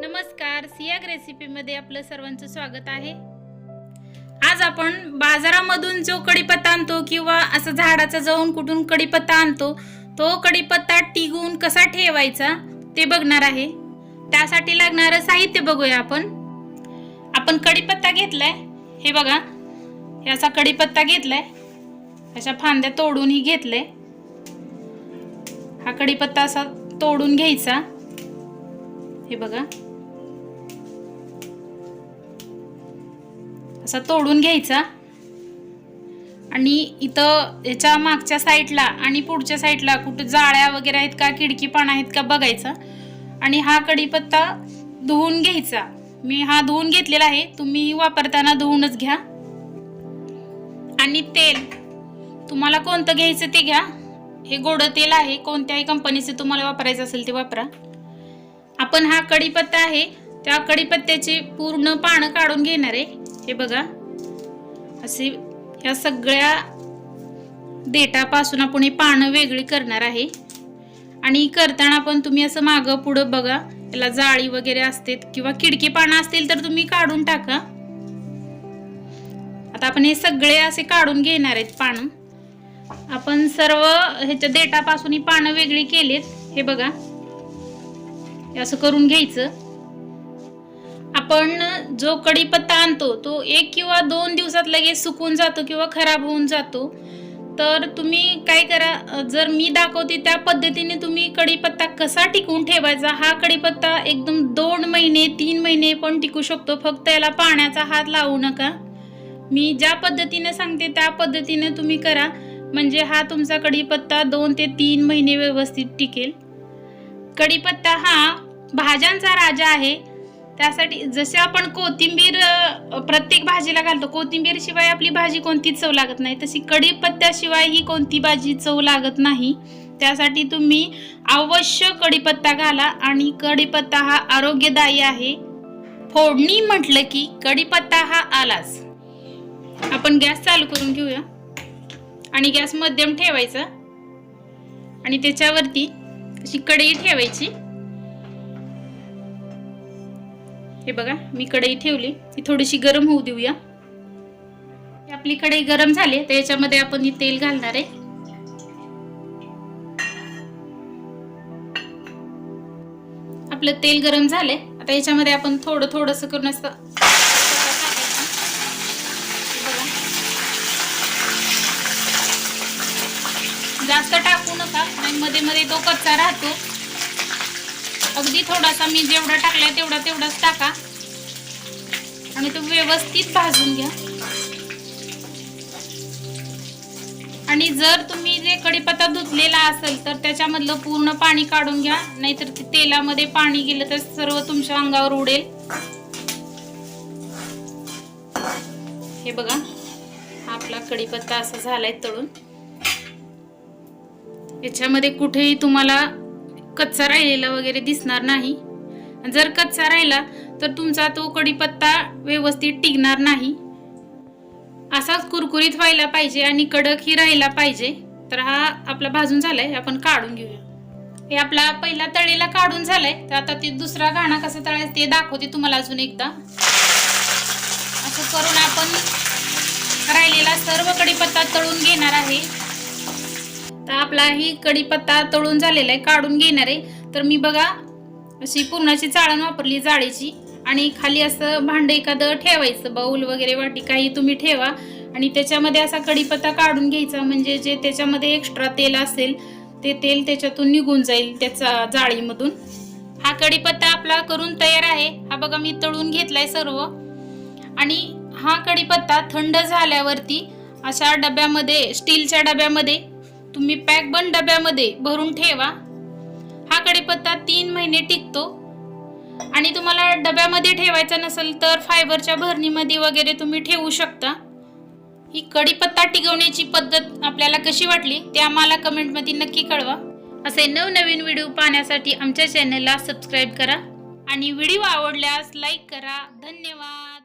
नमस्कार सियाग रेसिपीमध्ये आपलं सर्वांचं स्वागत आहे. आज आपण बाजारामधून जो कढीपत्ता आणतो किंवा असं झाडाचा जाऊन कुठून कढीपत्ता आणतो तो कढीपत्ता टिगून कसा ठेवायचा ते बघणार आहे. त्यासाठी लागणारं साहित्य बघूया आपण. आपण कढीपत्ता घेतलाय. हे बघा हे असा कढीपत्ता घेतलाय. अशा फांद्या तोडूनही घेतलंय. हा कढीपत्ता असा तोडून घ्यायचा. हे बघा. असा तोडून घ्यायचा. आणि इथं याच्या मागच्या साईडला आणि पुढच्या साईडला कुठं जाळ्या वगैरे आहेत का खिडकी पान आहेत का बघायचं. आणि हा कढीपत्ता धुवून घ्यायचा. मी हा धुवून घेतलेला आहे. तुम्ही वापरताना धुवूनच घ्या. आणि तेल. तुम्हाला कोणतं घ्यायचं ते घ्या. हे गोडं तेल आहे. कोणत्याही कंपनीचे तुम्हाला वापरायचं असेल ते वापरा. आपण हा कढीपत्ता आहे. त्या कढीपत्त्याची पूर्ण पानं काढून घेणार आहे. हे बघा. असे ह्या सगळ्या देठापासून आपण हे पानं वेगळी करणार आहे. आणि करताना पण तुम्ही असं मागं पुढं बघा. याला जाळी वगैरे असते किंवा खिडकी पानं असतील तर तुम्ही काढून टाका. आता आपण हे सगळे असे काढून घेणार आहेत पानं. आपण सर्व ह्याच्या देठापासून ही पानं वेगळी केलीत. हे बघा. हे असं करून घ्यायचं. आपण जो कढीपत्ता आणतो तो एक किंवा दोन दिवसात लगेच सुकून जातो किंवा खराब होऊन जातो. तर तुम्ही काय करा जर मी दाखवते त्या पद्धतीने तुम्ही कढीपत्ता कसा टिकवून ठेवायचा हा कढीपत्ता एकदम दोन महिने तीन महिने पण टिकू शकतो. फक्त याला पाण्याचा हात लावू नका. मी ज्या पद्धतीने सांगते त्या पद्धतीने तुम्ही करा. म्हणजे हा तुमचा कढीपत्ता दोन ते तीन महिने व्यवस्थित टिकेल. कढीपत्ता हा भाज्यांचा राजा आहे. त्यासाठी जसे आपण कोथिंबीर प्रत्येक भाजीला घालतो कोथिंबीर शिवाय आपली भाजी कोणतीच चव लागत नाही. तशी कढीपत्त्याशिवाय ही कोणती भाजी चव लागत नाही. त्यासाठी तुम्ही अवश्य कढीपत्ता घाला आणि कढीपत्ता हा आरोग्यदायी आहे. फोडणी म्हटलं की कढीपत्ता हा आलाच. आपण गॅस चालू करून घेऊया. आणि गॅस मध्यम ठेवायचा. आणि त्याच्यावरती अशी कढई ठेवायची. हे बघा मी कढई ठेवली. ती थोडीशी गरम होऊ देऊया. आपली कढई गरम झाली तर याच्यामध्ये आपण ही तेल घालणार आहे. आपलं तेल गरम झालंय. आता याच्यामध्ये आपण थोडं थोडस करून असं जास्त टाकू नका मध्ये मध्ये तो कच्चा राहतो. अगदी थोडासा मी जेवढा टाकलाय तेवढा तेवढाच टाका. आणि तो व्यवस्थित भाजून घ्या. आणि जर तुम्ही जे कढीपत्ता धुतलेला असेल तर त्याच्यामधलं पूर्ण पाणी काढून घ्या. नाहीतर ते तेलामध्ये पाणी गेलं तर सर्व तुमच्या अंगावर उडेल. हे बघा आपला कढीपत्ता असा झालाय तळून. याच्यामध्ये कुठेही तुम्हाला कच्चा राहिलेला वगैरे दिसणार नाही. जर कच्चा राहिला तर तुमचा तो कढीपत्ता व्यवस्थित टिकणार नाही. असाच कुरकुरीत व्हायला पाहिजे आणि कडकही राहिला पाहिजे तर हा आपला भाजून झालाय आपण काढून घेऊया. हे आपला पहिला तळेला काढून झालाय तर आता ते दुसरा घाणा कसं तळायचं ते दाखवते तुम्हाला अजून एकदा. असं करून आपण राहिलेला सर्व कडीपत्ता तळून घेणार आहे. तर आपला ही कढीपत्ता तळून झालेला आहे काढून घेणार आहे. तर मी बघा अशी पुरणाची चाळण वापरली जाळीची आणि खाली असं भांड एखादं ठेवायचं बाऊल वगैरे वाटी काही तुम्ही ठेवा. आणि त्याच्यामध्ये असा कढीपत्ता काढून घ्यायचा म्हणजे जे त्याच्यामध्ये एक्स्ट्रा तेल असेल ते तेल त्याच्यातून निघून जाईल त्याचा जाळीमधून. हा कढीपत्ता आपला करून तयार आहे. हा बघा मी तळून घेतलाय सर्व. आणि हा कढीपत्ता थंड झाल्यावरती अशा डब्यामध्ये स्टीलच्या डब्यामध्ये तुम्ही पॅक बंद डब्यामध्ये भरून ठेवा. हा कढीपत्ता तीन महिने टिकतो. आणि तुम्हाला डब्यामध्ये ठेवायचा नसेल तर फायबरच्या भरणीमध्ये वगैरे तुम्ही ठेवू शकता. ही कढीपत्ता टिकवण्याची पद्धत आपल्याला कशी वाटली ते आम्हाला कमेंटमध्ये नक्की कळवा. असे नवनवीन व्हिडिओ पाहण्यासाठी आमच्या चॅनलला सबस्क्राईब करा. आणि व्हिडिओ आवडल्यास लाईक करा. धन्यवाद.